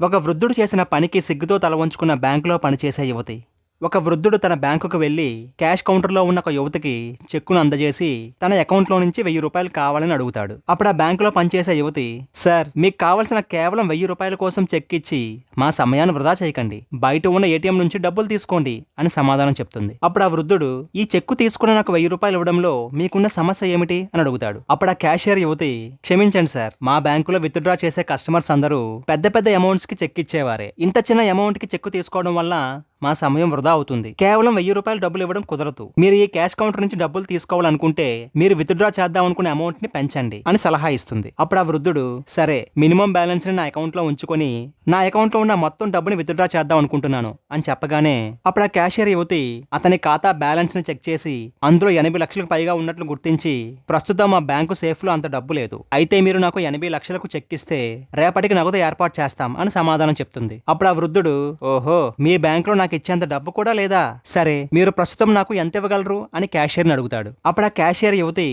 ఒక వృద్ధుడు చేసిన పనికి సిగ్గుతో తల వంచుకున్న బ్యాంకులో పనిచేసే యువతి. ఒక వృద్ధుడు తన బ్యాంకుకు వెళ్ళి క్యాష్ కౌంటర్లో ఉన్న ఒక యువతికి చెక్కును అందజేసి తన అకౌంట్లో నుంచి వెయ్యి రూపాయలు కావాలని అడుగుతాడు. అప్పుడు ఆ బ్యాంకులో పనిచేసే యువతి సార్ మీకు కావలసిన కేవలం వెయ్యి రూపాయల కోసం చెక్ ఇచ్చి మా సమయాన్ని వృధా చేయకండి. బయట ఉన్న ఏటీఎం నుంచి డబ్బులు తీసుకోండి అని సమాధానం చెప్తుంది. అప్పుడు ఆ వృద్ధుడు ఈ చెక్కు తీసుకుని నాకు వెయ్యి రూపాయలు ఇవ్వడంలో మీకున్న సమస్య ఏమిటి? అని అడుగుతాడు. అప్పుడు ఆ క్యాషియర్ యువతి క్షమించండి సార్ మా బ్యాంకులో విత్డ్రా చేసే కస్టమర్స్ అందరూ పెద్ద పెద్ద అమౌంట్స్కి చెక్ ఇచ్చేవారే. ఇంత చిన్న అమౌంట్కి చెక్కు తీసుకోవడం వల్ల మా సమయం వృధా అవుతుంది. కేవలం వెయ్యి రూపాయలు డబ్బులు ఇవ్వడం కుదరదు. మీరు ఈ క్యాష్ కౌంటర్ నుంచి డబ్బులు తీసుకోవాలనుకుంటే మీరు విత్డ్రా చేద్దాం అనుకునే అమౌంట్ని పెంచండి అని సలహా ఇస్తుంది. అప్పుడు ఆ వృద్ధుడు సరే మినిమం బ్యాలెన్స్ని నా అకౌంట్లో ఉంచుకొని నా అకౌంట్లో ఉన్న మొత్తం డబ్బుని విత్డ్రా చేద్దాం అనుకుంటున్నాను అని చెప్పగానే అప్పుడు ఆ క్యాషియర్ యువతి అతని ఖాతా బ్యాలెన్స్ని చెక్ చేసి అందులో ఎనభై లక్షలకు పైగా ఉన్నట్లు గుర్తించి ప్రస్తుతం మా బ్యాంకు సేఫ్లో అంత డబ్బు లేదు. అయితే మీరు నాకు ఎనభై లక్షలకు చెక్ ఇస్తే రేపటికి నగదు ఏర్పాటు చేస్తాం అని సమాధానం చెప్తుంది. అప్పుడు ఆ వృద్ధుడు ఓహో మీ బ్యాంకులో నాకు ఇచ్చేంత డబ్బు కూడా లేదా? సరే మీరు ప్రస్తుతం నాకు ఎంత ఇవ్వగలరు అని క్యాషియర్ని అడుగుతాడు. అప్పుడు ఆ క్యాషియర్ యువతి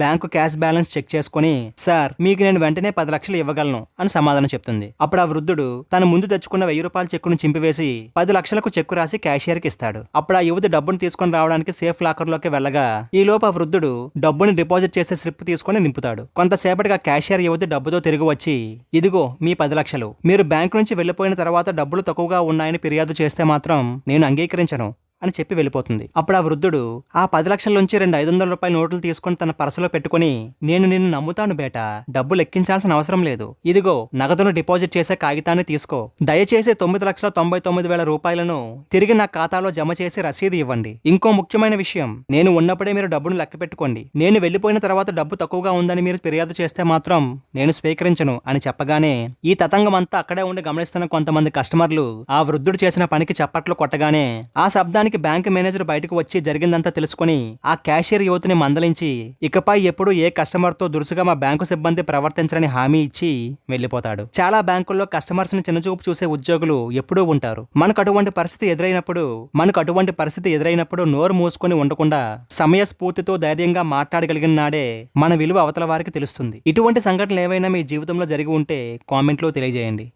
బ్యాంకు క్యాష్ బ్యాలెన్స్ చెక్ చేసుకుని సార్ మీకు నేను వెంటనే పది లక్షలు ఇవ్వగలను అని సమాధానం చెప్తుంది. అప్పుడు ఆ వృద్ధుడు తన ముందు తెచ్చుకున్న వెయ్యి రూపాయల చెక్కును చింపివేసి పది లక్షలకు చెక్కు రాసి క్యాషియర్కి ఇస్తాడు. అప్పుడు ఆ యువతి డబ్బును తీసుకొని రావడానికి సేఫ్ లాకర్లోకి వెళ్ళగా ఈ లోపు ఆ వృద్ధుడు డబ్బుని డిపాజిట్ చేసే స్లిప్ తీసుకొని నింపుతాడు. కొంతసేపటిగా క్యాషియర్ యువతి డబ్బుతో తిరిగి వచ్చి ఇదిగో మీ పది లక్షలు. మీరు బ్యాంకు నుంచి వెళ్ళిపోయిన తర్వాత డబ్బులు తక్కువగా ఉన్నాయని ఫిర్యాదు చేస్తే మాత్రం నేను అంగీకరించను. అని చెప్పి వెళ్ళిపోతుంది. అప్పుడు ఆ వృద్ధుడు ఆ పది లక్షల నుంచి రెండు ఐదు వందల రూపాయల నోట్లు తీసుకొని తన పర్సులో పెట్టుకుని నేను నిన్ను నమ్ముతాను బేట. డబ్బు లెక్కించాల్సిన అవసరం లేదు. ఇదిగో నగదును డిపాజిట్ చేసే కాగితాన్ని తీసుకో. దయచేసి తొమ్మిది లక్షల తొంభై తొమ్మిది వేల రూపాయలను తిరిగి నా ఖాతాలో జమ చేసి రసీదు ఇవ్వండి. ఇంకో ముఖ్యమైన విషయం నేను ఉన్నప్పుడే మీరు డబ్బును లెక్క పెట్టుకోండి. నేను వెళ్ళిపోయిన తర్వాత డబ్బు తక్కువగా ఉందని మీరు ఫిర్యాదు చేస్తే మాత్రం నేను స్వీకరించను అని చెప్పగానే ఈ తతంగం అంతా అక్కడే ఉండి గమనిస్తున్న కొంతమంది కస్టమర్లు ఆ వృద్ధుడు చేసిన పనికి చప్పట్లు కొట్టగానే ఆ శబ్దానికి బ్యాంక్ మేనేజర్ బయటకు వచ్చి జరిగిందంతా తెలుసుకుని ఆ క్యాషియర్ యువతిని మందలించి ఇకపై ఎప్పుడు ఏ కస్టమర్తో దురుసుగా మా బ్యాంకు సిబ్బంది ప్రవర్తించరని హామీ ఇచ్చి వెళ్ళిపోతాడు. చాలా బ్యాంకుల్లో కస్టమర్స్ని చిన్నచూపు చూసే ఉద్యోగులు ఎప్పుడూ ఉంటారు. మనకు అటువంటి పరిస్థితి ఎదురైనప్పుడు మనకు అటువంటి పరిస్థితి ఎదురైనప్పుడు నోరు మూసుకొని ఉండకుండా సమయస్ఫూర్తితో ధైర్యంగా మాట్లాడగలిగిన నాడే మన విలువ అవతల వారికి తెలుస్తుంది. ఇటువంటి సంఘటనలు ఏవైనా మీ జీవితంలో జరిగి ఉంటే కామెంట్లో తెలియజేయండి.